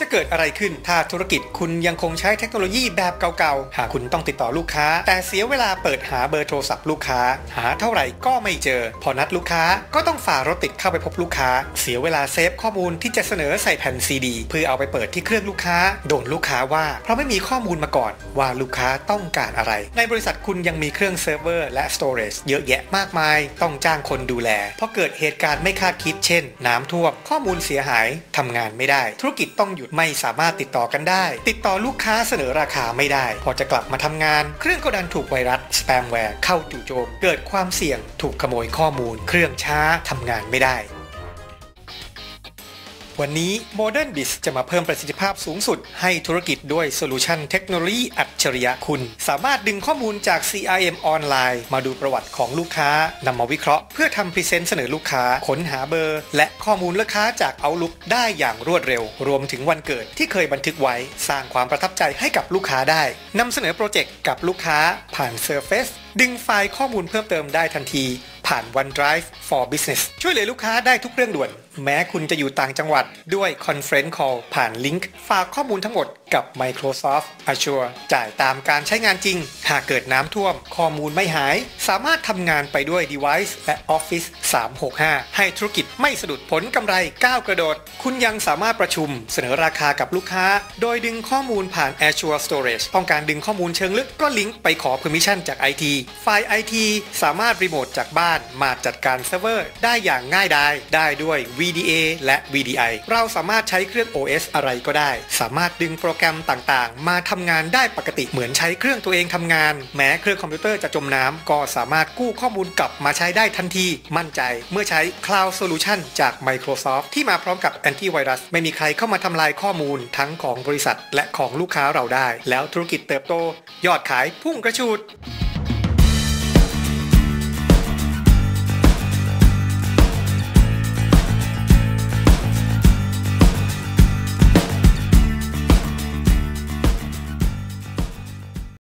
จะเกิดอะไรขึ้นถ้าธุรกิจคุณยังคงใช้เทคโนโลยีแบบเก่าๆ หากคุณต้องติดต่อลูกค้า แต่เสียเวลาเปิดหาเบอร์โทรศัพท์ลูกค้า หาเท่าไหร่ก็ไม่เจอ พอนัดลูกค้าก็ต้องฝ่ารถติดเข้าไปพบลูกค้า เสียเวลาเซฟข้อมูลที่จะเสนอใส่แผ่นซีดี เพื่อเอาไปเปิดที่เครื่องลูกค้า โดนลูกค้าว่า เพราะไม่มีข้อมูลมาก่อน ว่าลูกค้าต้องการอะไร ในบริษัทคุณยังมีเครื่องเซิร์ฟเวอร์และสโตรจเยอะแยะมากมาย ต้องจ้างคนดูแลเพราะเกิดเหตุการณ์ไม่คาดคิดเช่น น้ำท่วมข้อมูลเสียหายทำงานไม่ได้ ธุรกิจต้องหยุดไม่สามารถติดต่อกันได้ ติดต่อลูกค้าเสนอราคาไม่ได้ พอจะกลับมาทำงาน เครื่องก็ดันถูกไวรัสสแปมแวร์เข้าจู่โจม เกิดความเสี่ยงถูกขโมยข้อมูล เครื่องช้าทำงานไม่ได้ วันนี้ Modern Biz จะมาเพิ่มประสิทธิภาพสูงสุดให้ธุรกิจด้วยโซลูชันเทคโนโลยีอัจฉริยะคุณ สามารถดึงข้อมูลจาก CRM ออนไลน์ มาดูประวัติของลูกค้านำมาวิเคราะห์เพื่อทำพรีเซนต์เสนอลูกค้า ค้นหาเบอร์ และข้อมูลลูกค้าจาก Outlook ได้อย่างรวดเร็ว รวมถึงวันเกิดที่เคยบันทึกไว้ สร้างความประทับใจให้กับลูกค้าได้นำเสนอโปรเจกต์กับลูกค้าผ่าน Surface ดึงไฟล์ข้อมูลเพิ่มเติมได้ทันที ผ่าน OneDrive for Business ช่วยเหลือลูกค้าได้ทุกเรื่องด่วน แม้คุณจะอยู่ต่างจังหวัดด้วย Conference Call ผ่านลิงก์ ฝากข้อมูลทั้งหมดกับ Microsoft Azure จ่ายตามการใช้งานจริง หากเกิดน้ำท่วมข้อมูลไม่หายสามารถทำงานไปด้วย Device และ Office 365 ให้ธุรกิจไม่สะดุดผลกำไรก้าวกระโดด คุณยังสามารถประชุมเสนอราคากับลูกค้า โดยดึงข้อมูลผ่าน Azure Storage ต้องการดึงข้อมูลเชิงลึกก็ลิงก์ไปขอ Permission จาก IT ฝ่าย IT สามารถรีโมทจากบ้านมาจัดการเซิร์ฟเวอร์ได้อย่างง่ายดายได้ด้วย VDA และ VDI เราสามารถใช้เครื่อง OS อะไรก็ได้ สามารถดึงโปรแกรมต่างๆ มาทำงานได้ปกติเหมือนใช้เครื่องตัวเองทำงาน แม้เครื่องคอมพิวเตอร์จะจมน้ำก็สามารถกู้ข้อมูลกลับมาใช้ได้ทันที มั่นใจเมื่อใช้ Cloud Solution จาก Microsoft ที่มาพร้อมกับแอนตี้ไวรัสไม่มีใครเข้ามาทำลายข้อมูลทั้งของบริษัทและของลูกค้าเราได้ แล้วธุรกิจเติบโต ยอดขายพุ่งกระชูด